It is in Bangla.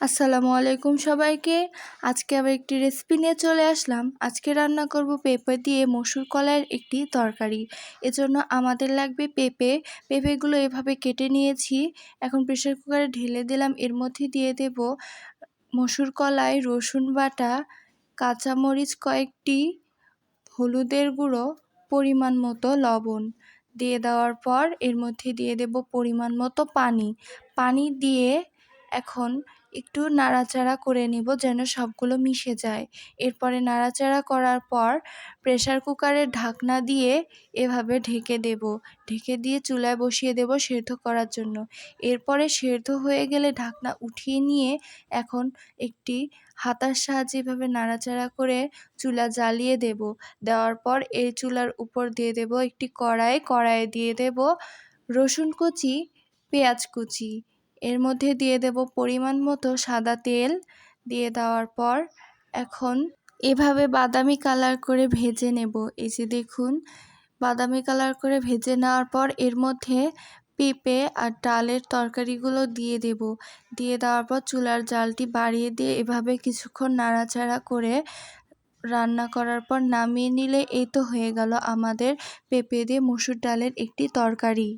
আসসালামু আলাইকুম সবাইকে। আজকে আবার একটি রেসিপি নিয়ে চলে আসলাম। আজকে রান্না করব পেঁপে দিয়ে মসুর কলাইয়ের একটি তরকারি। এজন্য আমাদের লাগবে পেঁপে। পেঁপেগুলো এভাবে কেটে নিয়েছি। এখন প্রেশার কুকারে ঢেলে দিলাম। এর মধ্যে দিয়ে দেব মসুর কলাই, রসুন বাটা, কাঁচামরিচ কয়েকটি, হলুদের গুঁড়ো, পরিমাণ মতো লবণ। দিয়ে দেওয়ার পর এর মধ্যে দিয়ে দেব পরিমাণ মতো পানি। পানি দিয়ে এখন একটু নাড়াচাড়া করে নিব যেন সবগুলো মিশে যায়। এরপরে নাড়াচাড়া করার পর প্রেশার কুকারের ঢাকনা দিয়ে এভাবে ঢেকে দেব। ঢেকে দিয়ে চুলায় বসিয়ে দেব সেদ্ধ করার জন্য। এরপরে সেদ্ধ হয়ে গেলে ঢাকনা উঠিয়ে নিয়ে এখন একটি হাতার সাহায্যে এভাবে নাড়াচাড়া করে চুলা জ্বালিয়ে দেব। দেওয়ার পর এই চুলার উপর দিয়ে দেব একটি কড়াই। কড়াইয়ে দিয়ে দেব রসুন কুচি, পেঁয়াজ কুচি। এর মধ্যে দিয়ে দেব পরিমাণ মতো সাদা তেল। দিয়ে দেওয়ার পর এখন এভাবে বাদামি কালার করে ভেজে নেব। এই যে দেখুন, বাদামি কালার করে ভেজে নেওয়ার পর এর মধ্যে পেঁপে আর ডালের তরকারিগুলো দিয়ে দেব। দিয়ে দেওয়ার পর চুলার জালটি বাড়িয়ে দিয়ে এভাবে কিছুক্ষণ নাড়াচাড়া করে রান্না করার পর নামিয়ে নিলে এই তো হয়ে গেল আমাদের পেঁপে দিয়ে মসুর ডালের একটি তরকারি।